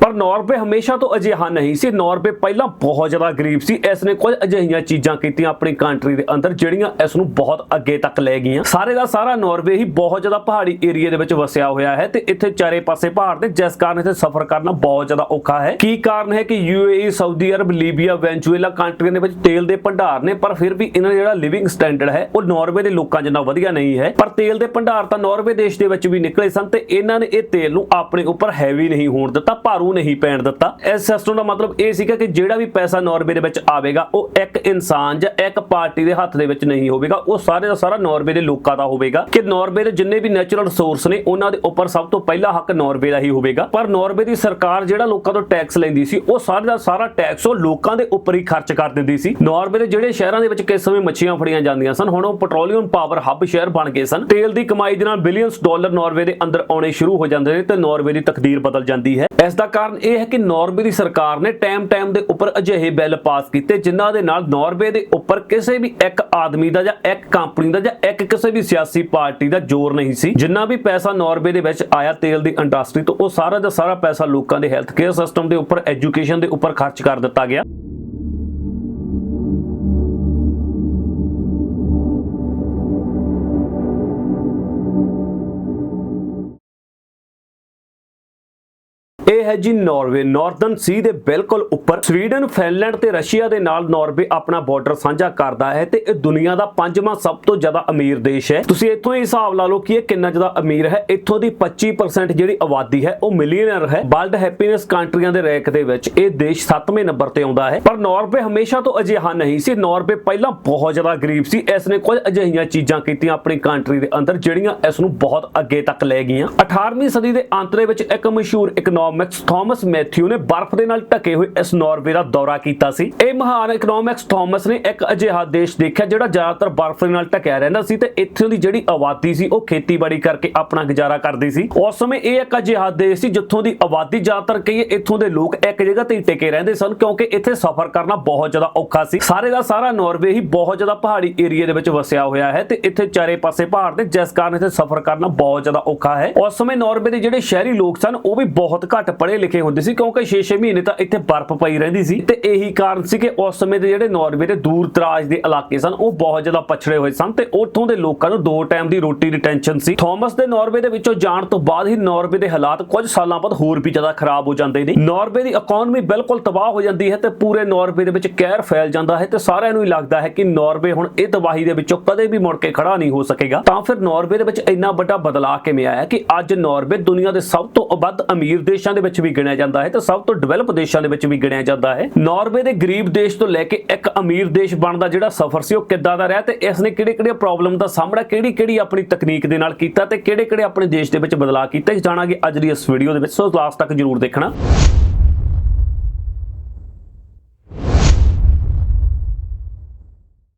ਪਰ ਨਾਰਵੇ ਹਮੇਸ਼ਾ ਤੋਂ ਅਜਿਹਾ ਨਹੀਂ ਸੀ। ਨਾਰਵੇ ਪਹਿਲਾਂ ਬਹੁਤ ਜ਼ਿਆਦਾ ਗਰੀਬ ਸੀ। ਇਸ ਨੇ ਕੁਝ ਅਜਿਹੀਆਂ ਚੀਜ਼ਾਂ ਕੀਤੀਆਂ ਆਪਣੀ ਕੰਟਰੀ ਦੇ ਅੰਦਰ, ਜਿਹੜੀਆਂ ਇਸ ਨੂੰ ਬਹੁਤ ਅੱਗੇ ਤੱਕ ਲੈ ਗਈਆਂ। ਸਾਰੇ ਦਾ ਸਾਰਾ ਨਾਰਵੇ ਹੀ ਬਹੁਤ ਜ਼ਿਆਦਾ ਪਹਾੜੀ ਏਰੀਆ ਦੇ ਵਿੱਚ ਵਸਿਆ ਹੋਇਆ ਹੈ ਤੇ ਇੱਥੇ ਚਾਰੇ ਪਾਸੇ ਪਹਾੜ ਤੇ ਜਿਸ ਕਾਰਨ ਇੱਥੇ ਸਫ਼ਰ ਕਰਨਾ ਬਹੁਤ ਜ਼ਿਆਦਾ ਔਖਾ ਹੈ। ਕੀ ਕਾਰਨ ਹੈ ਕਿ UAE Saudi Arab Libya Venezuela ਕੰਟਰੀਆਂ ਦੇ ਵਿੱਚ ਤੇਲ ਦੇ ਭੰਡਾਰ ਨੇ, ਪਰ ਫਿਰ ਵੀ ਇਹਨਾਂ ਦਾ ਜਿਹੜਾ ਲਿਵਿੰਗ ਸਟੈਂਡਰਡ ਹੈ, ਉਹ ਨਾਰਵੇ ਦੇ ਲੋਕਾਂ ਜਿੰਨਾ ਵਧੀਆ ਨਹੀਂ ਹੈ। ਪਰ ਤੇਲ ਦੇ ਭੰਡਾਰ ਤਾਂ ਨਾਰਵੇ ਦੇਸ਼ ਦੇ ਵਿੱਚ ਵੀ ਨਿਕਲੇ ਸਨ ਤੇ ਇਹਨਾਂ ਨੇ ਇਹ ਤੇਲ ਨੂੰ ਆਪਣੇ ਉੱਪਰ ਹੈਵੀ ਨਹੀਂ ਹੋਣ ਦਿੱਤਾ। ਭਾਰੂ ਨਹੀਂ ਪੈਣ ਦਿੱਤਾ। ਇਸ ਸਿਸਟਮ ਦਾ ਮਤਲਬ ਇਹ ਸੀਗਾ ਕਿ ਜਿਹੜਾ ਵੀ ਪੈਸਾ ਨਾਰਵੇ ਦੇ ਵਿੱਚ ਆਵੇਗਾ, ਉਹ ਇੱਕ ਇਨਸਾਨ ਜਾਂ ਇੱਕ ਪਾਰਟੀ ਦੇ ਹੱਥ ਦੇ ਵਿੱਚ ਨਹੀਂ ਹੋਵੇਗਾ। ਉਹ ਸਾਰੇ ਦਾ ਸਾਰਾ ਨਾਰਵੇ ਦੇ ਲੋਕਾਂ ਦਾ ਹੋਵੇਗਾ। ਕਿ ਨਾਰਵੇ ਦੇ ਜਿੰਨੇ ਵੀ ਨੈਚੁਰਲ ਰਿਸੋਰਸ ਨੇ, ਉਹਨਾਂ ਦੇ ਉੱਪਰ ਸਭ ਤੋਂ ਪਹਿਲਾ ਹੱਕ ਨਾਰਵੇ ਦਾ ਹੀ ਹੋਵੇਗਾ। ਪਰ ਨਾਰਵੇ ਦੀ ਸਰਕਾਰ ਜਿਹੜਾ ਲੋਕਾਂ ਤੋਂ ਟੈਕਸ ਲੈਂਦੀ ਸੀ, ਉਹ ਸਾਰੇ ਦਾ ਸਾਰਾ ਟੈਕਸ ਉਹ ਲੋਕਾਂ ਦੇ ਉੱਪਰ ਹੀ ਖਰਚ ਕਰ ਦਿੰਦੀ ਸੀ। ਨਾਰਵੇ ਦੇ ਜਿਹੜੇ ਸ਼ਹਿਰਾਂ ਦੇ ਵਿੱਚ ਕਿਸ ਸਮੇਂ ਮੱਛੀਆਂ ਫੜੀਆਂ ਜਾਂਦੀਆਂ ਸਨ, ਹੁਣ ਉਹ ਪੈਟਰੋਲੀਅਮ ਪਾਵਰ ਹੱਬ ਸ਼ਹਿਰ ਬਣ ਗਏ ਸਨ। ਤੇਲ ਦੀ ਕਮਾਈ ਦੇ ਨਾਲ ਬਿਲੀਅਨਸ ਡਾਲਰ ਨਾਰਵੇ ਦੇ ਅੰਦਰ ਆਉਣੇ ਸ਼ੁਰੂ ਹੋ ਜਾਂਦੇ ਨੇ ਤੇ ਨਾਰਵੇ ਦੀ ਤਕਦੀਰ ਬਦਲ ਜਾਂਦੀ ਹੈ। ਇਸ ਦਾ ਕਾਰਨ ਇਹ ਹੈ ਕਿ ਨਾਰਵੇ ਦੀ ਸਰਕਾਰ ਨੇ ਟਾਈਮ ਟਾਈਮ ਦੇ ਉੱਪਰ ਅਜਿਹੇ ਬਿੱਲ ਪਾਸ ਕੀਤੇ, ਜਿਨ੍ਹਾਂ ਦੇ ਨਾਲ ਨਾਰਵੇ ਦੇ ਉੱਪਰ ਕਿਸੇ ਵੀ ਇੱਕ ਆਦਮੀ ਦਾ ਜਾਂ ਇੱਕ ਕੰਪਨੀ ਦਾ ਜਾਂ ਇੱਕ ਕਿਸੇ ਵੀ ਸਿਆਸੀ ਪਾਰਟੀ ਦਾ ਜ਼ੋਰ ਨਹੀਂ ਸੀ। ਜਿੰਨਾ ਵੀ ਪੈਸਾ ਨਾਰਵੇ ਦੇ ਵਿੱਚ ਆਇਆ ਤੇਲ ਦੀ ਇੰਡਸਟਰੀ ਤੋਂ, ਉਹ ਸਾਰਾ ਦਾ ਸਾਰਾ ਪੈਸਾ ਲੋਕਾਂ ਦੇ ਹੈਲਥ ਕੇਅਰ ਸਿਸਟਮ ਦੇ ਉੱਪਰ ਐਜੂਕੇਸ਼ਨ ਦੇ ਉੱਪਰ ਖਰਚ ਕਰ ਦਿੱਤਾ ਗਿਆ। ਇਹ ਹੈ ਜੀ ਨਾਰਵੇ, ਨਾਰਦਰਨ ਸੀ ਦੇ ਬਿਲਕੁਲ ਉੱਪਰ। ਸਵੀਡਨ ਫਿਨਲੈਂਡ ਤੇ ਰਸ਼ੀਆ ਦੇ ਨਾਲ ਨਾਰਵੇ ਆਪਣਾ ਬਾਰਡਰ ਸਾਂਝਾ ਕਰਦਾ ਹੈ ਤੇ ਇਹ ਦੁਨੀਆ ਦਾ ਪੰਜਵਾਂ ਸਭ ਤੋਂ ਜ਼ਿਆਦਾ ਅਮੀਰ ਦੇਸ਼ ਹੈ। ਤੁਸੀਂ ਇੱਥੋਂ ਹੀ ਹਿਸਾਬ ਲਾ ਲਓ ਕਿ ਇਹ ਕਿੰਨਾ ਜ਼ਿਆਦਾ ਅਮੀਰ ਹੈ। ਇੱਥੋਂ ਦੀ 25% ਜਿਹੜੀ ਆਬਾਦੀ ਹੈ, ਉਹ ਮਿਲੀਅਨਰ ਹੈ। ਵਰਲਡ ਹੈਪੀਨੈਸ ਕੰਟਰੀਆਂ ਦੇ ਰੈਂਕ ਦੇ ਵਿੱਚ ਇਹ ਦੇਸ਼ 7ਵੇਂ ਨੰਬਰ ਤੇ ਆਉਂਦਾ ਹੈ। ਪਰ ਨਾਰਵੇ ਹਮੇਸ਼ਾ ਤੋਂ ਅਜਿਹਾ ਨਹੀਂ ਸੀ। ਨਾਰਵੇ ਪਹਿਲਾਂ ਬਹੁਤ ਜ਼ਿਆਦਾ ਗਰੀਬ ਸੀ। ਇਸ ਨੇ ਕੁਝ ਅਜਿਹੀਆਂ ਚੀਜ਼ਾਂ ਕੀਤੀਆਂ ਆਪਣੀ ਕੰਟਰੀ ਦੇ ਅੰਦਰ, ਜਿਹੜੀਆਂ ਇਸ ਨੂੰ ਬਹੁਤ ਅੱਗੇ ਤੱਕ ਲੈ ਗਈਆਂ। 18ਵੀਂ ਸਦੀ ਦੇ ਅੰਤ ਦੇ ਵਿੱਚ ਇੱਕ ਮਸ਼ਹੂਰ ਇਕਨੋਮਿਕਸ ਥਾਮਸ ਮੈਥਿਊ ਨੇ ਬਰਫ਼ ਦੇ ਨਾਲ ਢਕੇ ਹੋਏ ਇਸ ਨਾਰਵੇ ਦਾ ਦੌਰਾ ਕੀਤਾ ਸੀ। ਇਹ ਮਹਾਨ ਇਕਨੋਮਿਕਸ ਥਾਮਸ ਨੇ ਇੱਕ ਅਜਿਹਾ ਦੇਸ਼ ਦੇਖਿਆ ਜਿਹੜਾ ਜ਼ਿਆਦਾਤਰ ਬਰਫ਼ ਦੇ ਨਾਲ ਢਕਿਆ ਰਹਿੰਦਾ ਸੀ ਤੇ ਇੱਥੋਂ ਦੀ ਜਿਹੜੀ ਆਬਾਦੀ ਸੀ ਉਹ ਖੇਤੀਬਾੜੀ ਕਰਕੇ ਆਪਣਾ ਗੁਜ਼ਾਰਾ ਕਰਦੀ ਸੀ। ਉਸ ਸਮੇਂ ਇਹ ਇੱਕ ਅਜਿਹਾ ਦੇਸ਼ ਸੀ ਜਿੱਥੋਂ ਦੀ ਆਬਾਦੀ ਜ਼ਿਆਦਾਤਰ ਕਹੀਏ ਇੱਥੋਂ ਦੇ ਲੋਕ ਇੱਕ ਜਗ੍ਹਾ ਤੇ ਹੀ ਟਿਕੇ ਰਹਿੰਦੇ ਸਨ ਕਿਉਂਕਿ ਇੱਥੇ ਸਫ਼ਰ ਕਰਨਾ ਬਹੁਤ ਜ਼ਿਆਦਾ ਔਖਾ ਸੀ। ਸਾਰੇ ਦਾ ਸਾਰਾ ਨਾਰਵੇ ਹੀ ਬਹੁਤ ਜ਼ਿਆਦਾ ਪਹਾੜੀ ਏਰੀਆ ਦੇ ਵਿੱਚ ਵਸਿਆ ਹੋਇਆ ਹੈ ਤੇ ਇੱਥੇ ਚਾਰੇ ਪਾਸੇ ਪਹਾੜ ਤੇ ਜਿਸ ਕਾਰਨ ਇੱਥੇ ਸਫ਼ਰ ਕਰਨਾ ਬਹੁਤ ਜ਼ਿਆਦਾ ਔਖਾ ਹੈ। ਉਸ ਸਮੇਂ ਨਾਰਵੇ ਦੇ ਜਿਹੜੇ ਸ਼ਹਿਰੀ ਲੋਕ ਸਨ ਉਹ ਵੀ ਬਹੁਤ ਘੱਟ ਘੱਟ ਪੜ੍ਹੇ ਲਿਖੇ ਹੁੰਦੇ ਸੀ, ਕਿਉਂਕਿ 6-6 ਮਹੀਨੇ ਤਾਂ ਇੱਥੇ ਬਰਫ਼ ਪਈ ਰਹਿੰਦੀ ਸੀ। ਤੇ ਇਹੀ ਕਾਰਨ ਸੀ ਕਿ ਉਸ ਸਮੇਂ ਦੇ ਜਿਹੜੇ ਨਾਰਵੇ ਦੇ ਦੂਰ ਦਰਾਜ ਦੇ ਇਲਾਕੇ ਸਨ, ਉਹ ਬਹੁਤ ਜ਼ਿਆਦਾ ਪਛੜੇ ਹੋਏ ਸਨ ਤੇ ਉੱਥੋਂ ਦੇ ਲੋਕਾਂ ਨੂੰ ਦੋ ਟਾਈਮ ਦੀ ਰੋਟੀ ਦੀ ਟੈਨਸ਼ਨ ਸੀ। ਥਾਮਸ ਦੇ ਨਾਰਵੇ ਦੇ ਵਿੱਚੋਂ ਜਾਣ ਤੋਂ ਬਾਅਦ ਹੀ ਨਾਰਵੇ ਦੇ ਹਾਲਾਤ ਕੁਝ ਸਾਲਾਂ ਬਾਅਦ ਹੋਰ ਵੀ ਜ਼ਿਆਦਾ ਖਰਾਬ ਹੋ ਜਾਂਦੇ ਨੇ। ਨਾਰਵੇ ਦੀ ਇਕਨੋਮੀ ਬਿਲਕੁਲ ਤਬਾਹ ਹੋ ਜਾਂਦੀ ਹੈ ਤੇ ਪੂਰੇ ਨਾਰਵੇ ਦੇ ਵਿੱਚ ਕਹਿਰ ਫੈਲ ਜਾਂਦਾ ਹੈ ਤੇ ਸਾਰਿਆਂ ਨੂੰ ਹੀ ਲੱਗਦਾ ਹੈ ਕਿ ਨਾਰਵੇ ਹੁਣ ਇਹ ਤਬਾਹੀ ਦੇ ਵਿੱਚੋਂ ਕਦੇ ਵੀ ਮੁੜ ਕੇ ਖੜਾ ਨਹੀਂ ਹੋ ਸਕੇਗਾ। ਤਾਂ ਫਿਰ ਨਾਰਵੇ ਦੇ ਵਿੱਚ ਇੰਨਾ ਵੱਡਾ ਬਦਲਾਅ ਕਿਵੇਂ ਆਇਆ ਕਿ ਅੱਜ ਨਾਰਵੇ ਦੁਨੀਆ ਦੇ ਸਭ ਤੋਂ ਵੱਧ ਅਮੀਰ ਦੇਸ਼ਾਂ ਦੇ ਵਿੱਚ ਵੀ ਗਿਣਿਆ ਜਾਂਦਾ ਹੈ ਤੇ ਸਭ ਤੋਂ ਡਿਵੈਲਪ ਦੇਸ਼ਾਂ ਦੇ ਵਿੱਚ ਵੀ ਗਿਣਿਆ ਜਾਂਦਾ ਹੈ। ਨਾਰਵੇ ਦੇ ਗਰੀਬ ਦੇਸ਼ ਤੋਂ ਲੈ ਕੇ ਇੱਕ ਅਮੀਰ ਦੇਸ਼ ਬਣਨ ਦਾ ਜਿਹੜਾ ਸਫ਼ਰ ਸੀ, ਉਹ ਕਿੱਦਾਂ ਦਾ ਰਿਹਾ ਤੇ ਇਸ ਨੇ ਕਿਹੜੇ ਕਿਹੜੇ ਪ੍ਰੋਬਲਮ ਦਾ ਸਾਹਮਣਾ ਕਿਹੜੀ ਕਿਹੜੀ ਆਪਣੀ ਤਕਨੀਕ ਦੇ ਨਾਲ ਕੀਤਾ ਤੇ ਕਿਹੜੇ ਕਿਹੜੇ ਆਪਣੇ ਦੇਸ਼ ਦੇ ਵਿੱਚ ਬਦਲਾਅ ਕੀਤੇ, ਜਾਣਾਂਗੇ ਅੱਜ ਦੀ ਇਸ ਵੀਡੀਓ ਦੇ ਵਿੱਚ। ਸੋ ਲਾਸਟ ਤੱਕ ਜਰੂਰ ਦੇਖਣਾ।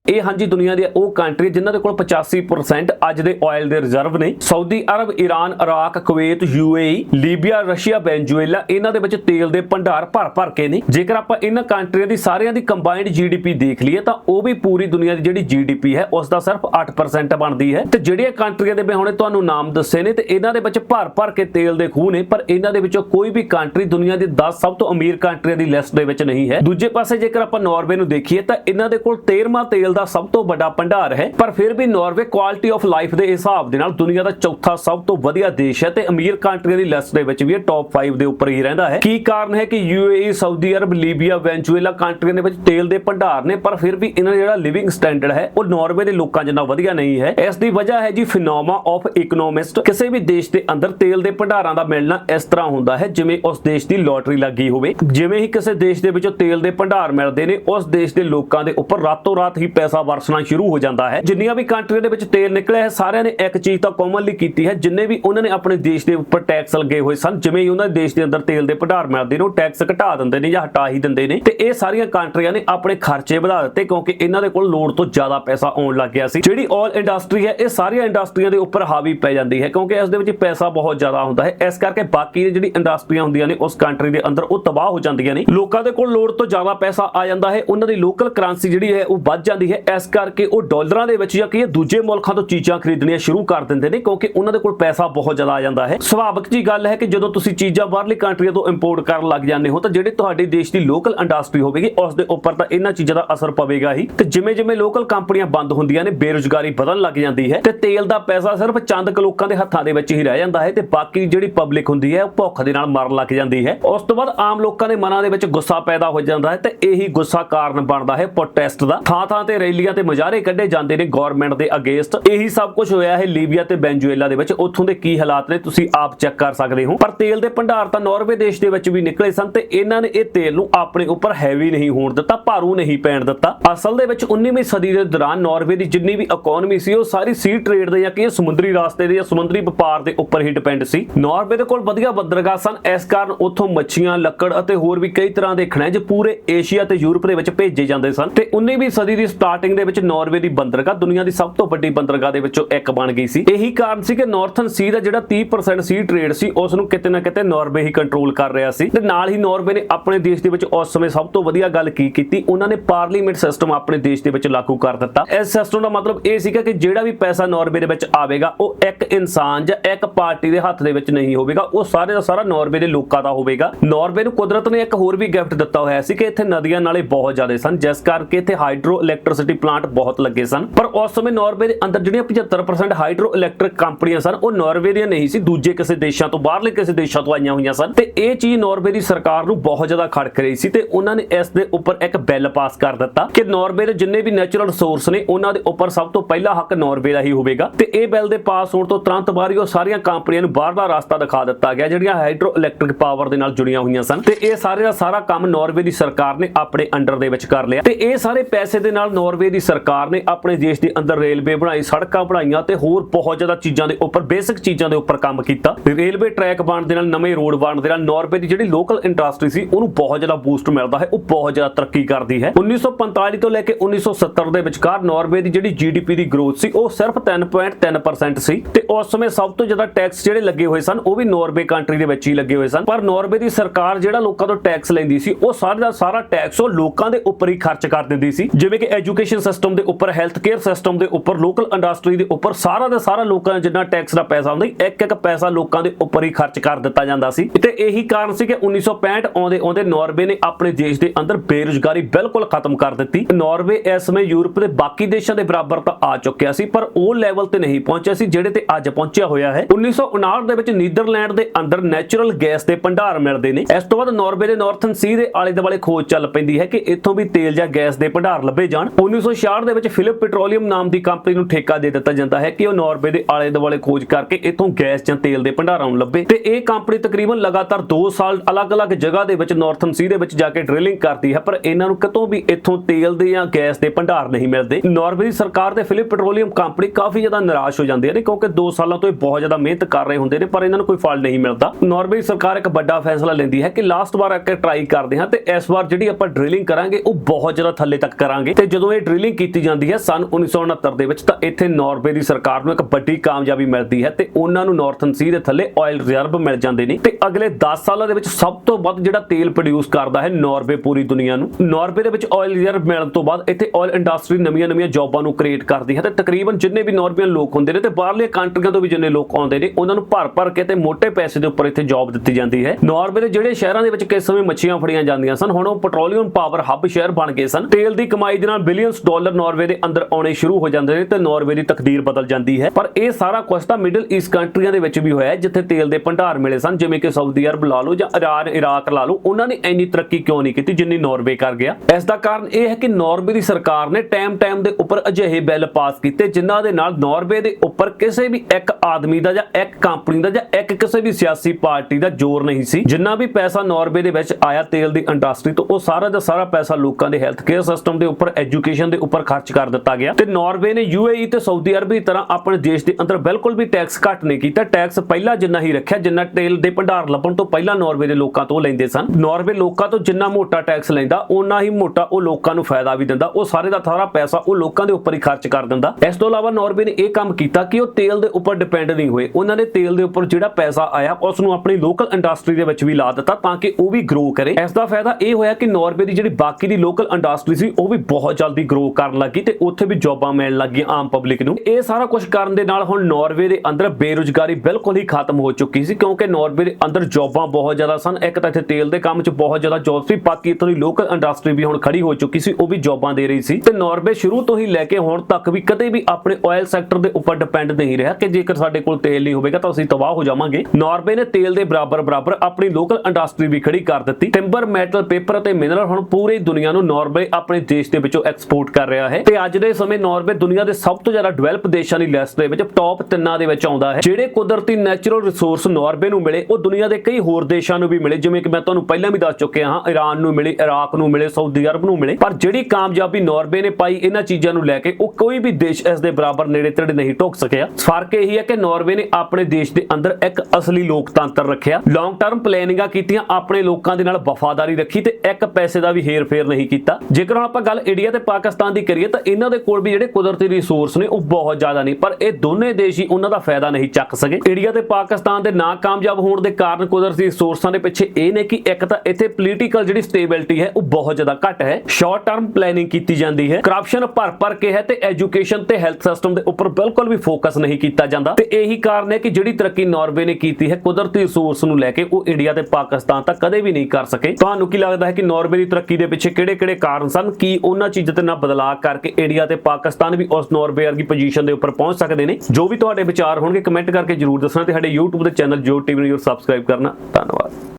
ਇਹ ਹਾਂਜੀ ਦੁਨੀਆ ਦੇ ਉਹ ਕੰਟਰੀ ਜਿਨ੍ਹਾਂ ਦੇ ਕੋਲ 85% ਅੱਜ ਦੇ ਆਇਲ ਦੇ ਰਿਜ਼ਰਵ ਨੇ। Saudi Arab Iran Iraq Kuwait UAE Libya Russia Venezuela ਇਹਨਾਂ ਦੇ ਵਿੱਚ ਤੇਲ ਦੇ ਭੰਡਾਰ ਭਰ ਭਰ ਕੇ ਨੇ। ਜੇਕਰ ਆਪਾਂ ਇਹਨਾਂ ਕੰਟਰੀਆਂ ਦੀ ਸਾਰਿਆਂ ਦੀ ਕੰਬਾਈਨਡ ਜੀਡੀਪੀ ਦੇਖ ਲਈਏ, ਤਾਂ ਉਹ ਵੀ ਪੂਰੀ ਦੁਨੀਆ ਦੀ ਜਿਹੜੀ ਜੀਡੀਪੀ ਹੈ, ਉਸ ਦਾ ਸਿਰਫ 8% ਬਣਦੀ ਹੈ। ਤੇ ਜਿਹੜੀਆਂ ਕੰਟਰੀਆਂ ਦੇ ਮੈਂ ਹੁਣੇ ਤੁਹਾਨੂੰ ਨਾਮ ਦੱਸੇ ਨੇ, ਤੇ ਇਹਨਾਂ ਦੇ ਵਿੱਚ ਭਰ ਭਰ ਕੇ ਤੇਲ ਦੇ ਖੂਹ ਨੇ, ਪਰ ਇਹਨਾਂ ਦੇ ਵਿੱਚੋਂ ਕੋਈ ਵੀ ਕੰਟਰੀ ਦੁਨੀਆ ਦੀ 10 ਸਭ ਤੋਂ ਅਮੀਰ ਕੰਟਰੀਆਂ ਦੀ ਲਿਸਟ ਦੇ ਵਿੱਚ ਨਹੀਂ ਹੈ। ਦੂਜੇ ਪਾਸੇ ਜੇਕਰ ਆਪਾਂ ਨਾਰਵੇ ਨੂੰ ਦੇਖੀਏ, ਤਾਂ ਇਹਨਾਂ ਦੇ ਕੋਲ 13ਵਾਂ ਤੇਲ ਦਾ ਸਭ ਤੋਂ ਵੱਡਾ ਭੰਡਾਰ ਹੈ, ਪਰ ਫਿਰ ਵੀ ਨਾਰਵੇ ਕੁਆਲਿਟੀ ਆਫ ਲਾਈਫ ਦੇ ਹਿਸਾਬ ਦੇ ਨਾਲ ਦੁਨੀਆ ਦਾ ਚੌਥਾ ਸਭ ਤੋਂ ਵਧੀਆ ਦੇਸ਼ ਹੈ ਤੇ ਅਮੀਰ ਕੰਟਰੀਆਂ ਦੀ ਲਿਸਟ ਦੇ ਵਿੱਚ ਵੀ ਇਹ ਟੌਪ 5 ਦੇ ਉੱਪਰ ਹੀ ਰਹਿੰਦਾ ਹੈ। ਕੀ ਕਾਰਨ ਹੈ ਕਿ UAE Saudi Arab Libya Venezuela ਕੰਟਰੀਆਂ ਦੇ ਵਿੱਚ ਤੇਲ ਦੇ ਭੰਡਾਰ ਨੇ, ਪਰ ਫਿਰ ਵੀ ਇਹਨਾਂ ਦਾ ਜਿਹੜਾ ਲਿਵਿੰਗ ਸਟੈਂਡਰਡ ਹੈ, ਉਹ ਨਾਰਵੇ ਦੇ ਲੋਕਾਂ ਜਿੰਨਾ ਵਧੀਆ ਨਹੀਂ ਹੈ। ਇਸ ਦੀ ਵਜ੍ਹਾ ਹੈ ਜੀ ਫਿਨੋਮਾ ਆਫ ਇਕਨੋਮਿਸਟ ਕਿਸੇ ਵੀ ਦੇਸ਼ ਦੇ ਅੰਦਰ ਤੇਲ ਦੇ ਭੰਡਾਰਾਂ ਦਾ ਮਿਲਣਾ ਇਸ ਤਰ੍ਹਾਂ ਹੁੰਦਾ ਹੈ, ਜਿਵੇਂ ਉਸ ਦੇਸ਼ ਦੀ ਲੋਟਰੀ ਲੱਗੀ ਹੋਵੇ। ਜਿਵੇਂ ਹੀ ਕਿਸੇ ਦੇਸ਼ ਦੇ ਵਿੱਚੋਂ ਤੇਲ ਦੇ ਭੰਡਾਰ ਮਿਲਦੇ ਨੇ, ਉਸ ਦੇਸ਼ ਦੇ ਲੋਕਾਂ ਦੇ ਉੱਪਰ ਰਾਤੋਂ ਰਾਤ ਹੀ ਪੈਸਾ ਵਰਸਣਾ ਸ਼ੁਰੂ ਹੋ ਜਾਂਦਾ ਹੈ। ਜਿੰਨੀਆਂ ਵੀ ਕੰਟਰੀਆਂ ਦੇ ਵਿੱਚ ਤੇਲ ਨਿਕਲਿਆ ਹੈ, ਸਾਰਿਆਂ ਨੇ ਇੱਕ ਚੀਜ਼ ਤਾਂ ਕਾਮਨਲੀ ਕੀਤੀ ਹੈ, ਜਿੰਨੇ ਵੀ ਉਹਨਾਂ ਨੇ ਆਪਣੇ ਦੇਸ਼ ਦੇ ਉੱਪਰ ਟੈਕਸ ਲੱਗੇ ਹੋਏ ਸਨ, ਜਿਵੇਂ ਹੀ ਉਹਨਾਂ ਦੇ ਦੇਸ਼ ਦੇ ਅੰਦਰ ਤੇਲ ਦੇ ਭੰਡਾਰ ਮਿਲਦੇ ਨੇ, ਉਹ ਟੈਕਸ ਘਟਾ ਦਿੰਦੇ ਨੇ ਜਾਂ ਹਟਾ ਹੀ ਦਿੰਦੇ ਨੇ। ਤੇ ਇਹ ਸਾਰੀਆਂ ਕੰਟਰੀਆਂ ਨੇ ਆਪਣੇ ਖਰਚੇ ਵਧਾ ਦਿੱਤੇ, ਕਿਉਂਕਿ ਇਹਨਾਂ ਦੇ ਕੋਲ ਲੋੜ ਤੋਂ ਜ਼ਿਆਦਾ ਪੈਸਾ ਆਉਣ ਲੱਗ ਗਿਆ ਸੀ। ਜਿਹੜੀ ਆਲ ਇੰਡਸਟਰੀ ਹੈ, ਇਹ ਸਾਰੀਆਂ ਇੰਡਸਟਰੀਆਂ ਦੇ ਉੱਪਰ ਹਾਵੀ ਪੈ ਜਾਂਦੀ ਹੈ, ਕਿਉਂਕਿ ਇਸ ਦੇ ਵਿੱਚ ਪੈਸਾ ਬਹੁਤ ਜ਼ਿਆਦਾ ਹੁੰਦਾ ਹੈ। ਇਸ ਕਰਕੇ ਬਾਕੀ ਦੀ ਜਿਹੜੀ ਇੰਡਸਟਰੀਆਂ ਹੁੰਦੀਆਂ ਨੇ, ਉਸ ਕੰਟਰੀ ਦੇ ਅੰਦਰ ਉਹ ਤਬਾਹ ਹੋ ਜਾਂਦੀਆਂ ਨੇ। ਲੋਕਾਂ ਦੇ ਕੋਲ ਲੋੜ ਤੋਂ ਜ਼ਿਆਦਾ ਪੈਸਾ ਆ ਜਾਂਦਾ ਹੈ, ਉਹਨਾਂ ਦੀ ਲੋਕਲ ਕਰੰਸੀ ਜਿਹੜੀ ਹੈ, ਉਹ ਵੱਧ ਜਾਂਦੀ ਹੈ। ਇਸ ਕਰਕੇ ਉਹ ਡਾਲਰਾਂ ਦੇ ਵਿੱਚ ਜਾਂ ਕਿ ਦੂਜੇ ਮੁਲਕਾਂ ਤੋਂ ਚੀਜ਼ਾਂ ਖਰੀਦਣੀਆਂ ਸ਼ੁਰੂ ਕਰ ਦਿੰਦੇ ਨੇ, ਕਿਉਂਕਿ ਉਹਨਾਂ ਦੇ ਕੋਲ ਪੈਸਾ ਬਹੁਤ ਜ਼ਿਆਦਾ ਆ ਜਾਂਦਾ ਹੈ। ਸੁਭਾਵਿਕ ਜੀ ਗੱਲ ਹੈ ਕਿ ਜਦੋਂ ਤੁਸੀਂ ਚੀਜ਼ਾਂ ਬਾਹਰਲੀ ਕੰਟਰੀਆਂ ਤੋਂ ਇੰਪੋਰਟ ਕਰਨ ਲੱਗ ਜਾਂਦੇ ਹੋ, ਤਾਂ ਜਿਹੜੇ ਤੁਹਾਡੇ ਦੇਸ਼ ਦੀ ਲੋਕਲ ਇੰਡਸਟਰੀ ਹੋਵੇਗੀ, ਉਸ ਦੇ ਉੱਪਰ ਤਾਂ ਇਹਨਾਂ ਚੀਜ਼ਾਂ ਦਾ ਅਸਰ ਪਵੇਗਾ ਹੀ। ਤੇ ਜਿਵੇਂ ਜਿਵੇਂ ਲੋਕਲ ਕੰਪਨੀਆਂ ਬੰਦ ਹੁੰਦੀਆਂ ਨੇ, ਬੇਰੁਜ਼ਗਾਰੀ ਵਧਣ ਲੱਗ ਜਾਂਦੀ ਹੈ ਤੇ ਤੇਲ ਦਾ ਪੈਸਾ ਸਿਰਫ ਚੰਦ ਕੁ ਲੋਕਾਂ ਦੇ ਹੱਥਾਂ ਦੇ ਵਿੱਚ ਹੀ ਰਹਿ ਜਾਂਦਾ ਹੈ ਤੇ ਬਾਕੀ ਜਿਹੜੀ ਪਬਲਿਕ ਹੁੰਦੀ ਹੈ, ਉਹ ਭੁੱਖ ਦੇ ਨਾਲ ਮਰਨ ਲੱਗ ਜਾਂਦੀ ਹੈ। ਉਸ ਤੋਂ ਬਾਅਦ ਆਮ ਲੋਕਾਂ ਦੇ ਮਨਾਂ ਦੇ ਵਿੱਚ ਗੁੱਸਾ ਪੈਦਾ ਹੋ ਜਾਂਦਾ ਹੈ ਤੇ ਇਹੀ ਗੁੱਸਾ ਕਾਰਨ ਬਣਦਾ ਹੈ ਪ੍ਰੋਟੈਸਟ ਦਾ। ਥਾਂ ਥਾਂ ਤੇ ਰੈਲੀਆਂ ਤੇ ਮੁਜ਼ਾਹਰੇ ਕੱਢੇ ਜਾਂਦੇ ਨੇ ਗਵਰਨਮੈਂਟ ਦੇ ਅਗੇਂਸਟ ਇਹੀ ਸਭ ਕੁਝ ਹੋਇਆ ਹੈ ਲੀਬੀਆ ਤੇ ਵੈਨਜ਼ੂਏਲਾ ਦੇ ਵਿੱਚ। ਉੱਥੋਂ ਦੇ ਕੀ ਹਾਲਾਤ ਨੇ, ਤੁਸੀਂ ਆਪ ਚੈੱਕ ਕਰ ਸਕਦੇ ਹੋ। ਪਰ ਤੇਲ ਦੇ ਭੰਡਾਰ ਤਾਂ ਨਾਰਵੇ ਦੇਸ਼ ਦੇ ਵਿੱਚ ਵੀ ਨਿਕਲੇ ਸਨ ਤੇ ਇਹਨਾਂ ਨੇ ਇਹ ਤੇਲ ਨੂੰ ਆਪਣੇ ਉੱਪਰ ਹੈਵੀ ਨਹੀਂ ਹੋਣ ਦਿੱਤਾ, ਭਾਰੂ ਨਹੀਂ ਪੈਣ ਦਿੱਤਾ। ਅਸਲ ਦੇ ਵਿੱਚ 19ਵੀਂ ਸਦੀ ਦੇ ਦੌਰਾਨ ਨਾਰਵੇ ਦੀ ਜਿੰਨੀ ਵੀ ਇਕਨੋਮੀ ਸੀ, ਉਹ ਸਾਰੀ ਸੀ ਟ੍ਰੇਡ ਦੇ ਜਾਂ ਕਿ ਸਮੁੰਦਰੀ ਰਾਸਤੇ ਦੇ ਜਾਂ ਸਮੁੰਦਰੀ ਵਪਾਰ ਦੇ ਉੱਪਰ ਹੀ ਡਿਪੈਂਡ ਸੀ। ਨਾਰਵੇ ਦੇ ਕੋਲ ਵਧੀਆ ਬੰਦਰਗਾਹ ਸਨ। ਇਸ ਕਾਰਨ ਉੱਥੋਂ ਮੱਛੀਆਂ, ਲੱਕੜ ਅਤੇ ਹੋਰ ਵੀ ਕਈ ਤਰ੍ਹਾਂ ਦੇ ਖਣਿਜ ਪੂਰੇ ਏਸ਼ੀਆ ਤੇ ਯੂਰਪ ਦੇ ਵਿੱਚ ਭੇਜੇ ਜਾਂਦੇ ਸਨ। ਤੇ 19ਵੀਂ ਸਦੀ ਦੀ ਸਟਾਰਟ ਸਟਾਰਟਿੰਗ ਦੇ ਵਿੱਚ ਨਾਰਵੇ ਦੀ ਬੰਦਰਗਾਹ, ਦੁਨੀਆ ਦੀ ਸਭ ਤੋਂ ਵੱਡੀ ਬੰਦਰਗਾਹ ਦੇ ਵਿੱਚੋਂ ਇੱਕ ਬਣ ਗਈ ਸੀ। ਇਹੀ ਕਾਰਨ ਸੀ ਕਿ ਨਾਰਥਨ ਸੀ ਦਾ ਜਿਹੜਾ 30% ਸੀ ਟ੍ਰੇਡ ਸੀ ਉਸ ਨੂੰ ਕਿਤੇ ਨਾ ਕਿਤੇ ਨਾਰਵੇ ਹੀ ਕੰਟਰੋਲ ਕਰ ਰਿਹਾ ਸੀ। ਤੇ ਨਾਲ ਹੀ ਨਾਰਵੇ ਨੇ ਆਪਣੇ ਦੇਸ਼ ਦੇ ਵਿੱਚ ਉਸ ਸਮੇਂ ਸਭ ਤੋਂ ਵਧੀਆ ਗੱਲ ਕੀ ਕੀਤੀ? ਉਹਨਾਂ ਨੇ ਪਾਰਲੀਮੈਂਟ ਸਿਸਟਮ ਆਪਣੇ ਦੇਸ਼ ਦੇ ਵਿੱਚ ਲਾਗੂ ਕਰ ਦਿੱਤਾ। ਇਸ ਸਿਸਟਮ ਦਾ ਮਤਲਬ ਇਹ ਸੀਗਾ ਕਿ ਜਿਹੜਾ ਵੀ ਪੈਸਾ ਨਾਰਵੇ ਦੇ ਵਿੱਚ ਆਵੇਗਾ, ਉਹ ਇੱਕ ਇਨਸਾਨ ਜਾਂ ਇੱਕ ਪਾਰਟੀ ਦੇ ਹੱਥ ਦੇ ਵਿੱਚ ਨਹੀਂ ਹੋਵੇਗਾ। ਉਹ ਸਾਰੇ ਦਾ ਸਾਰਾ ਨਾਰਵੇ ਦੇ ਲੋਕਾਂ ਦਾ ਹੋਵੇਗਾ। ਨਾਰਵੇ ਨੂੰ ਕੁਦਰਤ ਨੇ ਇੱਕ ਹੋਰ ਵੀ ਗਿਫਟ ਦਿੱਤਾ ਹੋਇਆ ਸੀ ਕਿ ਇੱਥੇ ਨਦੀਆਂ ਨਾਲੇ ਬਹੁਤ ਜ਼ਿਆਦਾ ਸਨ, ਜਿਸ ਕਰਕੇ ਇੱਥੇ ਹਾਈਡਰੋ ਇਲੈਕਟ੍ਰਿਸਿਟੀ ਪਲਾਂਟ ਬਹੁਤ ਲੱਗੇ ਸਨ, ਪਰ ਉਸ ਸਮੇਂ ਨਾਰਵੇ ਦੇ ਅੰਦਰ ਜਿਹੜੀਆਂ 75% ਹਾਈਡਰੋ ਇਲੈਕਟ੍ਰਿਕ ਕੰਪਨੀਆਂ ਸਨ, ਉਹ ਨਾਰਵੇ ਦੀਆਂ ਨਹੀਂ ਸੀ, ਦੂਜੇ ਕਿਸੇ ਦੇਸ਼ਾਂ ਤੋਂ, ਬਾਹਰਲੇ ਕਿਸੇ ਦੇਸ਼ਾਂ ਤੋਂ ਆਈਆਂ ਹੋਈਆਂ ਸਨ। ਤੇ ਇਹ ਚੀਜ਼ ਨਾਰਵੇ ਦੀ ਸਰਕਾਰ ਨੂੰ ਬਹੁਤ ਜ਼ਿਆਦਾ ਖੜਕ ਰਹੀ ਸੀ ਤੇ ਉਹਨਾਂ ਨੇ ਇਸ ਦੇ ਉੱਪਰ ਇੱਕ ਬਿੱਲ ਪਾਸ ਕਰ ਦਿੱਤਾ ਕਿ ਨਾਰਵੇ ਦੇ ਜਿੰਨੇ ਵੀ ਨੈਚੁਰਲ ਰਿਸੋਰਸ ਨੇ, ਉਹਨਾਂ ਦੇ ਉੱਪਰ ਸਭ ਤੋਂ ਪਹਿਲਾ ਹੱਕ ਨਾਰਵੇ ਦਾ ਹੀ ਹੋਵੇਗਾ। ਤੇ ਇਹ ਬਿੱਲ ਦੇ ਪਾਸ ਹੋਣ ਤੋਂ ਤੁਰੰਤ ਬਾਅਦ ਹੀ ਉਹ ਸਾਰੀਆਂ ਕੰਪਨੀਆਂ ਨੂੰ ਬਾਹਰ ਦਾ ਰਸਤਾ ਦਿਖਾ ਦਿੱਤਾ ਗਿਆ, ਜਿਹੜੀਆਂ ਹਾਈਡਰੋ ਇਲੈਕਟ੍ਰਿਕ ਪਾਵਰ ਦੇ ਨਾਲ ਜੁੜੀਆਂ ਹੋਈਆਂ ਸਨ। ਤੇ ਇਹ ਸਾਰੇ ਦਾ ਸਾਰਾ ਕੰਮ ਨਾਰਵੇ ਦੀ ਸਰਕਾਰ ਨੇ ਆਪਣੇ ਅੰਡਰ ਦੇ ਵਿੱਚ ਕਰ ਲਿਆ। ਤੇ ਇਹ ਸਾਰੇ ਪੈਸੇ ਦੇ ਨਾਲ ਨਾਰਵੇ ਦੀ ਸਰਕਾਰ ਨੇ ਆਪਣੇ ਦੇਸ਼ ਦੇ ਅੰਦਰ ਰੇਲਵੇ ਬਣਾਈ ਸੜਕਾਂ ਬਣਾਈਆਂ ਤੇ ਹੋਰ ਬਹੁਤ ਜ਼ਿਆਦਾ ਚੀਜ਼ਾਂ ਦੇ ਉੱਪਰ, ਬੇਸਿਕ ਚੀਜ਼ਾਂ ਦੇ ਉੱਪਰ ਕੰਮ ਕੀਤਾ। ਰੇਲਵੇ ਟਰੈਕ ਬਣਨ ਦੇ ਨਾਲ, ਨਵੇਂ ਰੋਡ ਬਣਨ ਦੇ ਨਾਲ, ਨਾਰਵੇ ਦੀ ਜਿਹੜੀ ਲੋਕਲ ਇੰਡਸਟਰੀ ਸੀ, ਉਹਨੂੰ ਬਹੁਤ ਜ਼ਿਆਦਾ ਬੂਸਟ ਮਿਲਦਾ ਹੈ, ਉਹ ਬਹੁਤ ਜ਼ਿਆਦਾ ਤਰੱਕੀ ਕਰਦੀ ਹੈ। 1945 ਤੋਂ ਲੈ ਕੇ 1970 ਦੇ ਵਿਚਕਾਰ ਨਾਰਵੇ ਦੀ ਜਿਹੜੀ ਜੀਡੀਪੀ ਦੀ ਗਰੋਥ ਸੀ, ਉਹ ਸਿਰਫ 3.3% ਸੀ ਤੇ ਉਸ ਸਮੇਂ ਸਭ ਤੋਂ ਜ਼ਿਆਦਾ ਟੈਕਸ ਜਿਹੜੇ ਲੱਗੇ ਹੋਏ ਸਨ, ਉਹ ਵੀ ਨਾਰਵੇ ਕੰਟਰੀ ਦੇ ਵਿੱਚ ਹੀ ਲੱਗੇ ਹੋਏ ਸਨ। ਪਰ ਨਾਰਵੇ ਦੀ ਸਰਕਾਰ ਜਿਹੜਾ ਲੋਕਾਂ ਤੋਂ ਟੈਕਸ ਲੈਂਦੀ ਸੀ, ਉਹ ਸਾਰਾ ਦਾ ਸਾਰਾ ਟੈਕਸ ਉਹ ਲੋਕਾਂ ਦੇ ਉੱਪਰ ਹੀ ਖਰਚ ਕਰ ਦਿੰਦੀ ਸੀ। ਜਿਵੇਂ ਕਿ ਐਜੂਕੇਸ਼ਨ ਸਿਸਟਮ ਦੇ ਉੱਪਰ ਹੈਲਥ ਕੇਅਰ ਸਿਸਟਮ ਦੇ ਉੱਪਰ ਲੋਕਲ ਇੰਡਸਟਰੀ ਦੇ ਉੱਪਰ ਸਾਰਾ ਦਾ ਸਾਰਾ ਲੋਕਾਂ ਦਾ ਜਿੰਨਾ ਟੈਕਸ ਦਾ ਪੈਸਾ ਹੁੰਦਾ ਇੱਕ ਇੱਕ ਪੈਸਾ ਲੋਕਾਂ ਦੇ ਉੱਪਰ ਹੀ ਖਰਚ ਕਰ ਦਿੱਤਾ ਜਾਂਦਾ ਸੀ। ਤੇ ਇਹੀ ਕਾਰਨ ਸੀ ਕਿ 1965 ਆਉਂਦੇ ਆਉਂਦੇ ਨਾਰਵੇ ਨੇ ਆਪਣੇ ਦੇਸ਼ ਦੇ ਅੰਦਰ ਬੇਰੁਜ਼ਗਾਰੀ ਬਿਲਕੁਲ ਖਤਮ ਕਰ ਦਿੱਤੀ। ਨਾਰਵੇ ਇਸ ਸਮੇਂ ਯੂਰਪ ਦੇ ਬਾਕੀ ਦੇਸ਼ਾਂ ਦੇ ਬਰਾਬਰ ਤਾਂ ਆ ਚੁੱਕਿਆ ਸੀ, ਪਰ ਉਹ ਲੈਵਲ ਤੇ ਨਹੀਂ ਪਹੁੰਚਿਆ ਸੀ ਜਿਹੜੇ ਤੇ ਅੱਜ ਪਹੁੰਚਿਆ ਹੋਇਆ ਹੈ। 1959 ਦੇ ਵਿੱਚ ਨੀਦਰਲੈਂਡ ਦੇ ਅੰਦਰ ਨੈਚੁਰਲ ਗੈਸ ਦੇ ਭੰਡਾਰ ਮਿਲਦੇ ਨੇ। ਇਸ ਤੋਂ ਬਾਅਦ ਨਾਰਵੇ ਦੇ ਨਾਰਥਨ ਸੀ ਦੇ ਆਲੇ ਦੁਆਲੇ ਖੋਜ ਚੱਲ ਪੈਂਦੀ ਹੈ ਕਿ ਇੱਥੋਂ ਵੀ ਤੇਲ ਜਾਂ ਗੈਸ ਦੇ ਭੰਡਾਰ ਲੱਭੇ ਜਾਣ। 1966 ਦੇ ਵਿੱਚ ਫਿਲਿਪ ਪੈਟਰੋਲੀਅਮ ਨਾਮ ਦੀ ਕੰਪਨੀ ਨੂੰ ਠੇਕਾ ਦੇ ਦਿੱਤਾ ਜਾਂਦਾ ਹੈ ਕਿ ਉਹ ਨਾਰਵੇ ਦੇ ਆਲੇ ਦੁਆਲੇ ਖੋਜ ਕਰਕੇ ਇੱਥੋਂ ਗੈਸ ਜਾਂ ਤੇਲ ਦੇ ਭੰਡਾਰਾਂ ਨੂੰ ਲੱਭੇ। ਤੇ ਇਹ ਕੰਪਨੀ ਤਕਰੀਬਨ ਲਗਾਤਾਰ 2 ਸਾਲ ਅਲੱਗ-ਅਲੱਗ ਜਗ੍ਹਾ ਦੇ ਵਿੱਚ ਨਾਰਥਨ ਸੀ ਦੇ ਵਿੱਚ ਜਾ ਕੇ ਡ੍ਰਿਲਿੰਗ ਕਰਦੀ ਹੈ, ਪਰ ਇਹਨਾਂ ਨੂੰ ਕਿਤੋਂ ਵੀ ਇੱਥੋਂ ਤੇਲ ਦੇ ਜਾਂ ਗੈਸ ਦੇ ਭੰਡਾਰ ਨਹੀਂ ਮਿਲਦੇ। ਨਾਰਵੇ ਦੀ ਸਰਕਾਰ ਤੇ ਫਿਲਿਪ ਪੈਟਰੋਲੀਅਮ ਕੰਪਨੀ ਕਾਫੀ ਜ਼ਿਆਦਾ ਨਿਰਾਸ਼ ਹੋ ਜਾਂਦੀ ਹੈ ਨੇ ਕਿਉਂਕਿ 2 ਸਾਲਾਂ ਤੋਂ ਇਹ ਬਹੁਤ ਜ਼ਿਆਦਾ ਮਿਹਨਤ ਕਰ ਰਹੇ ਹੁੰਦੇ ਨੇ, ਪਰ ਇਹਨਾਂ ਨੂੰ ਕੋਈ ਫਲ ਨਹੀਂ ਮਿਲਦਾ। ਨਾਰਵੇ ਦੀ ਸਰਕਾਰ ਇੱਕ ਵੱਡਾ ਫੈਸਲਾ ਲੈਂਦੀ ਹੈ ਕਿ ਲਾਸਟ ਵਾਰ ਇੱਕ ਟਰਾਈ ਕਰਦੇ ਹਾਂ ਤੇ ਇਸ ਵਾਰ ਜਿਹੜੀ ਆਪਾਂ ਡ੍ਰਿਲਿੰਗ ਕਰਾਂਗੇ, ਉਹ ਬਹੁਤ ਜ਼ਿਆਦਾ ਥੱਲੇ ਤੱਕ ਕਰਾਂਗੇ। ਤੇ ਜਦੋਂ ਇਹ ਡ੍ਰਿਲਿੰਗ ਕੀਤੀ ਜਾਂਦੀ ਹੈ ਸਨ 1969 ਦੇ ਵਿੱਚ, ਤਾਂ ਇੱਥੇ ਨਾਰਵੇ ਦੀ ਸਰਕਾਰ ਨੂੰ ਇੱਕ ਵੱਡੀ ਕਾਮਯਾਬੀ ਮਿਲਦੀ ਹੈ ਤੇ ਉਹਨਾਂ ਨੂੰ ਨਾਰਥਨ ਸੀ ਦੇ ਥੱਲੇ ਆਇਲ ਰਿਜ਼ਰਵ ਮਿਲ ਜਾਂਦੇ ਨੇ। ਤੇ ਅਗਲੇ 10 ਸਾਲਾਂ ਦੇ ਵਿੱਚ ਸਭ ਤੋਂ ਵੱਧ ਜਿਹੜਾ ਤੇਲ ਪ੍ਰੋਡਿਊਸ ਕਰਦਾ ਹੈ ਨਾਰਵੇ ਪੂਰੀ ਦੁਨੀਆ ਨੂੰ। ਨਾਰਵੇ ਦੇ ਵਿੱਚ ਆਇਲ ਰਿਜ਼ਰਵ ਮਿਲਣ ਤੋਂ ਬਾਅਦ ਇੱਥੇ ਆਇਲ ਇੰਡਸਟਰੀ ਨਵੀਆਂ-ਨਵੀਆਂ ਜੌਬਾਂ ਨੂੰ ਕ੍ਰੀਏਟ ਕਰਦੀ ਹੈ ਤੇ ਤਕਰੀਬਨ ਜਿੰਨੇ ਵੀ ਨਾਰਵੇਅਨ ਲੋਕ ਹੁੰਦੇ ਨੇ ਤੇ ਬਾਹਰਲੀਆਂ ਕੰਟਰੀਆਂ ਤੋਂ ਵੀ ਜਿੰਨੇ ਲੋਕ ਆਉਂਦੇ ਨੇ, ਉਹਨਾਂ ਨੂੰ ਭਰ-ਭਰ ਕੇ ਤੇ ਮੋٹے ਪੈਸੇ ਦੇ ਉੱਪਰ ਇੱਥੇ ਜੌਬ ਦਿੱਤੀ ਜਾਂਦੀ ਹੈ। ਨਾਰਵੇ ਦੇ ਜਿਹੜੇ ਸ਼ਹਿਰਾਂ ਦੇ ਵਿੱਚ ਕਿਸ ਸਮੇਂ ਮੱਛੀਆਂ ਫੜੀਆਂ ਜਾਂਦੀਆਂ ਸਨ, ਹੁਣ ਉਹ ਪੈਟਰੋਲੀਅਮ ਪਾਵਰ ਹੱਬ ਸ਼ਹਿਰ ਬਣ ਗਏ ਸਨ। ਤੇਲ ਦੀ ਕਮਾਈ ਦੇ ਨਾਲ ਬਿਲੀਅਨ ਬਿਲੀਅਨਸ ਡਾਲਰ ਨਾਰਵੇ ਦੇ ਅੰਦਰ ਆਉਣੇ ਸ਼ੁਰੂ ਹੋ ਜਾਂਦੇ ਨੇ ਤੇ ਨਾਰਵੇ ਦੀ ਤਕਦੀਰ ਬਦਲ ਜਾਂਦੀ ਹੈ। ਪਰ ਇਹ ਸਾਰਾ ਕੁਝ ਤਾਂ ਮਿਡਲ ਈਸਟ ਕੰਟਰੀਆਂ ਦੇ ਵਿੱਚ ਵੀ ਹੋਇਆ ਜਿੱਥੇ ਤੇਲ ਦੇ ਭੰਡਾਰ ਮਿਲੇ ਸਨ, ਜਿਵੇਂ ਕਿ ਸਾਊਦੀ ਅਰਬ ਲਾ ਲਓ ਜਾਂ ਇਰਾਨ, ਇਰਾਕ ਲਾ ਲਓ। ਉਹਨਾਂ ਨੇ ਇੰਨੀ ਤਰੱਕੀ ਕਿਉਂ ਨਹੀਂ ਕੀਤੀ ਜਿੰਨੀ ਨਾਰਵੇ ਕਰ ਗਿਆ? ਇਸ ਦਾ ਕਾਰਨ ਇਹ ਹੈ ਕਿ ਨਾਰਵੇ ਦੀ ਸਰਕਾਰ ਨੇ ਟਾਈਮ ਟਾਈਮ ਦੇ ਉੱਪਰ ਅਜਿਹੇ ਬਿੱਲ ਪਾਸ ਕੀਤੇ, ਜਿਨ੍ਹਾਂ ਦੇ ਨਾਲ ਨਾਰਵੇ ਦੇ ਉੱਪਰ ਕਿਸੇ ਵੀ ਇੱਕ ਆਦਮੀ ਦਾ ਜਾਂ ਇੱਕ ਕੰਪਨੀ ਦਾ ਜਾਂ ਇੱਕ ਕਿਸੇ ਵੀ ਸਿਆਸੀ ਪਾਰਟੀ ਦਾ ਜ਼ੋਰ ਨਹੀਂ ਸੀ। ਜਿੰਨਾ ਵੀ ਪੈਸਾ ਨਾਰਵੇ ਦੇ ਵਿੱਚ ਆਇਆ ਤੇਲ ਦੀ ਇੰਡਸਟਰੀ ਤੋਂ, ਉਹ ਸਾਰਾ ਦਾ ਸਾਰਾ ਪੈਸਾ ਲੋਕਾਂ ਦੇ ਹੈਲਥ ਕੇਅਰ ਸਿਸਟਮ ਦੇ ਉੱਪਰ ਐਜੂਕੇਸ਼ਨ ਦੇ ਉੱਪਰ ਖਰਚ ਕਰ ਦਿੱਤਾ ਗਿਆ ਤੇ ਨਾਰਵੇ ਨੇ ਯੂਏਈ ਤੇ ਸਾਊਦੀ ਅਰਬ ਦੀ ਤਰ੍ਹਾਂ ਆਪਣੇ ਦੇਸ਼ ਦੇ ਅੰਦਰ ਬਿਲਕੁਲ ਵੀ ਟੈਕਸ ਘੱਟ ਨਹੀਂ ਕੀਤਾ। ਟੈਕਸ ਪਹਿਲਾਂ ਜਿੰਨਾ ਹੀ ਰੱਖਿਆ, ਜਿੰਨਾ ਤੇਲ ਦੇ ਭੰਡਾਰ ਲੱਭਣ ਤੋਂ ਪਹਿਲਾਂ ਨਾਰਵੇ ਦੇ ਲੋਕਾਂ ਤੋਂ ਲੈਂਦੇ ਸਨ। ਨਾਰਵੇ ਲੋਕਾਂ ਤੋਂ ਜਿੰਨਾ ਮੋਟਾ ਟੈਕਸ ਲੈਂਦਾ, ਓਨਾ ਹੀ ਮੋਟਾ ਉਹ ਲੋਕਾਂ ਨੂੰ ਫਾਇਦਾ ਵੀ ਦਿੰਦਾ। ਉਹ ਸਾਰੇ ਦਾ ਸਾਰਾ ਪੈਸਾ ਉਹ ਲੋਕਾਂ ਦੇ ਉੱਪਰ ਹੀ ਖਰਚ ਕਰ ਦਿੰਦਾ। ਇਸ ਤੋਂ ਇਲਾਵਾ ਨਾਰਵੇ ਨੇ ਇਹ ਕੰਮ ਕੀਤਾ ਕਿ ਉਹ ਤੇਲ ਦੇ ਉੱਪਰ ਡਿਪੈਂਡ ਨਹੀਂ ਹੋਏ। ਉਹਨਾਂ ਨੇ ਤੇਲ ਦੇ ਉੱਪਰ ਜਿਹੜਾ ਪੈਸਾ ਆਇਆ, ਉਸ ਨੂੰ ਆਪਣੀ ਲੋਕਲ ਇੰਡਸਟਰੀ ਦੇ ਵਿੱਚ ਵੀ ਲਾ ਦਿੱਤਾ ਤਾਂ ਕਿ ਉਹ ਵੀ ਗਰੋ ਕਰੇ। ਇਸ ਦਾ ਫਾਇਦਾ ਇਹ ਹੋਇਆ ਕਿ ਨਾਰਵੇ ਦੀ ਜਿਹੜੀ ਬਾਕੀ ਦੀ ਲੋਕਲ ਇੰਡਸਟਰੀ ਸੀ, ਉਹ ਵੀ ਬਹੁਤ ਜਲਦੀ ਗਰੋ ਕਰਨ ਲੱਗੀ ਤੇ ਉੱਥੇ ਵੀ ਜੌਬਾਂ ਮਿਲਣ ਲੱਗੀਆਂ ਆਮ ਪਬਲਿਕ ਨੂੰ। ਇਹ ਸਾਰਾ ਕੁਝ ਕਰਨ ਦੇ ਨਾਲ ਹੁਣ ਨਾਰਵੇ ਦੇ ਅੰਦਰ ਬੇਰੁਜ਼ਗਾਰੀ ਬਿਲਕੁਲ ਹੀ ਖਤਮ ਹੋ ਚੁੱਕੀ ਸੀ ਕਿਉਂਕਿ ਨਾਰਵੇ ਦੇ ਅੰਦਰ ਜੌਬਾਂ ਬਹੁਤ ਜ਼ਿਆਦਾ ਸਨ। ਇੱਕ ਤਾਂ ਇੱਥੇ ਤੇਲ ਦੇ ਕੰਮ 'ਚ ਬਹੁਤ ਜ਼ਿਆਦਾ ਜੌਬ ਸੀ, ਬਾਕੀ ਇੱਥੋਂ ਦੀ ਲੋਕਲ ਇੰਡਸਟਰੀ ਵੀ ਹੁਣ ਖੜੀ ਹੋ ਚੁੱਕੀ ਸੀ, ਉਹ ਵੀ ਜੌਬਾਂ ਦੇ ਰਹੀ ਸੀ। ਤੇ ਨਾਰਵੇ ਸ਼ੁਰੂ ਤੋਂ ਹੀ ਲੈ ਕੇ ਹੁਣ ਤੱਕ ਵੀ ਕਦੇ ਵੀ ਆਪਣੇ ਆਇਲ ਸੈਕਟਰ ਦੇ ਉੱਪਰ ਡਿਪੈਂਡ ਨਹੀਂ ਰਿਹਾ ਕਿ ਜੇਕਰ ਸਾਡੇ ਕੋਲ ਤੇਲ ਨਹੀਂ ਹੋਵੇਗਾ ਤਾਂ ਅਸੀਂ ਤਬਾਹ ਹੋ ਜਾਵਾਂਗੇ। ਨਾਰਵੇ ਨੇ ਤੇਲ ਦੇ ਬਰਾਬਰ ਬਰਾਬਰ ਆਪਣੀ ਲੋਕਲ ਇੰਡਸਟਰੀ ਵੀ ਖੜੀ ਕਰ ਦਿੱਤੀ। ਟਿੰਬਰ ਮੈਟਲ ਪੇਪਰ ਅਤੇ ਮਿਨਰਲ ਹੁਣ ਪੂਰੀ ਦੁਨੀਆ ਨੂੰ ਨਾਰਵੇ ਆਪਣੇ ਦੇਸ਼ ਦੇ ਵਿੱਚੋਂ ਐਕਸਪੋਰਟ ਕਰ ਰਿਹਾ ਹੈ। ਤੇ ਅੱਜ ਦੇ ਸਮੇਂ ਨਾਰਵੇ ਦੁਨੀਆ ਦੇ ਸਭ ਤੋਂ ਜ਼ਿਆਦਾ ਡਿਵੈਲਪ ਦੇਸ਼ਾਂ ਦੀ ਲਿਸਟ ਦੇ ਵਿੱਚ ਟੌਪ ਤਿੰਨਾਂ ਦੇ ਵਿੱਚ ਆਉਂਦਾ ਹੈ। ਜਿਹੜੇ ਕੁਦਰਤੀ ਨੈਚੁਰਲ ਰਿਸੋਰਸ ਨਾਰਵੇ ਨੂੰ ਮਿਲੇ, ਉਹ ਦੁਨੀਆ ਦੇ ਕਈ ਹੋਰ ਦੇਸ਼ਾਂ ਨੂੰ ਵੀ ਮਿਲੇ, ਜਿਵੇਂ ਕਿ ਮੈਂ ਤੁਹਾਨੂੰ ਪਹਿਲਾਂ ਵੀ ਦੱਸ ਚੁੱਕਿਆ ਹਾਂ ਈਰਾਨ ਨੂੰ ਮਿਲੇ, ਇਰਾਕ ਨੂੰ ਮਿਲੇ, ਸਾਊਦੀ ਅਰਬ ਨੂੰ ਮਿਲੇ। ਪਰ ਜਿਹੜੀ ਕਾਮਯਾਬੀ ਨਾਰਵੇ ਨੇ ਪਾਈ, ਇਹਨਾਂ ਚੀਜ਼ਾਂ ਨੂੰ ਲੈ ਕੇ ਉਹ ਕੋਈ ਵੀ ਦੇਸ਼ ਇਸ ਦੇ ਬਰਾਬਰ ਨੇੜੇ ਤੇੜੇ ਨਹੀਂ ਢੁੱਕ ਸਕਿਆ। ਫ਼ਰਕ ਇਹੀ ਹੈ ਕਿ ਨਾਰਵੇ ਨੇ ਆਪਣੇ ਦੇਸ਼ ਦੇ ਅੰਦਰ ਇੱਕ ਅਸਲੀ ਲੋਕਤੰਤਰ ਰੱਖਿਆ। ਲੌਂਗ ਟਰਮ ਪਲੈਨਿੰਗਾਂ ਕੀਤੀਆਂ, ਆਪਣੇ ਲੋਕਾਂ ਦੇ ਨਾਲ ਵਫਾਦਾਰੀ ਰੱਖੀ ਤੇ ਇੱਕ ਪੈਸੇ ਦਾ ਵੀ ਹੇਰ-ਫੇਰ ਨਹੀਂ ਕੀਤਾ। ਜੇਕਰ ਹੁਣ ਆਪਾਂ ਗੱਲ ਇੰਡੀਆ ਤੇ ਪਾਕਿਸਤਾਨ ਪਾਕਿਸਤਾਨ ਦੀ ਕਰੀਏ ਤਾਂ ਇਹਨਾਂ ਦੇ ਕੋਲ ਵੀ ਜਿਹੜੇ ਕੁਦਰਤੀ ਰਿਸੋਰਸ ਨੇ ਉਹ ਬਹੁਤ ਜ਼ਿਆਦਾ ਨਹੀਂ ਪਰ ਇਹ ਦੋਨੇ ਦੇਸ਼ ਹੀ ਉਹਨਾਂ ਦਾ ਫਾਇਦਾ ਨਹੀਂ ਚੱਕ ਸਕੇ। ਇੰਡੀਆ ਤੇ ਪਾਕਿਸਤਾਨ ਦੇ ਨਾ ਹੋਣ ਦੇ ਕਾਰਨ ਕੁਦਰਤੀ ਰਿਸੋਰਸਾਂ ਦੇ ਪਿੱਛੇ ਇਹ ਨੇ ਕਿ ਇੱਕ ਤਾਂ ਇੱਥੇ ਪੋਲੀਟੀਕਲ ਜਿਹੜੀ ਸਟੇਬਿਲਿਟੀ ਹੈ ਉਹ ਬਹੁਤ ਜ਼ਿਆਦਾ ਘੱਟ ਹੈ। ਸ਼ਾਰਟ ਟਰਮ ਪਲੈਨਿੰਗ ਕੀਤੀ ਜਾਂਦੀ ਹੈ। ਕਰਪਸ਼ਨ ਭਰ ਭਰ ਕੇ ਹੈ ਤੇ ਐਜੂਕੇਸ਼ਨ ਤੇ ਹੈਲਥ ਸਿਸਟਮ ਦੇ ਉੱਪਰ ਬਿਲਕੁਲ ਵੀ ਫੋਕਸ ਨਹੀਂ ਕੀਤਾ ਜਾਂਦਾ। ਤੇ ਇਹੀ ਕਾਰਨ ਹੈ ਕਿ ਜਿਹੜੀ ਤਰੱਕੀ ਨਾਰਵੇ ਨੇ ਕੀਤੀ ਹੈ, ਕੁਦਰਤੀ ਰਿਸੋਰਸ ਨੂੰ ਲੈ ਕੇ ਉਹ ਇੰਡੀਆ ਤੇ ਪਾਕਿਸਤਾਨ ਤੱਕ ਕਦੇ ਵੀ ਨਹੀਂ ਕਰ ਸਕੇ। ਤੁਹਾਨੂੰ ਕੀ ਲੱਗਦਾ ਹੈ ਕਿ ਨਾਰਵੇ ਦੀ ਤਰੱਕੀ ਦੇ ਪਿੱਛੇ ਕਿਹੜੇ-ਕਿਹੜੇ ਕਾਰਨ ਸਨ? ਕੀ ਉਹਨਾਂ ਚੀਜ਼ਾਂ ਤੇ ਨਾ ਬਦਲਾਅ ਕਰਕੇ ਇੰਡੀਆ ਤੇ ਪਾਕਿਸਤਾਨ ਵੀ ਉਸ ਨਾਰਵੇ ਵਰਗੀ ਪੋਜੀਸ਼ਨ ਦੇ ਉੱਪਰ ਪਹੁੰਚ ਸਕਦੇ ਨੇ। ਜੋ ਵੀ ਤੁਹਾਡੇ ਵਿਚਾਰ ਹੋਣਗੇ ਕਮੈਂਟ ਕਰਕੇ ਜਰੂਰ ਦੱਸਣਾ ਤੇ ਸਾਡੇ YouTube ਦੇ ਚੈਨਲ ਜੋ ਟੀਵੀ ਨੂੰ ਸਬਸਕ੍ਰਾਈਬ ਕਰਨਾ। ਧੰਨਵਾਦ।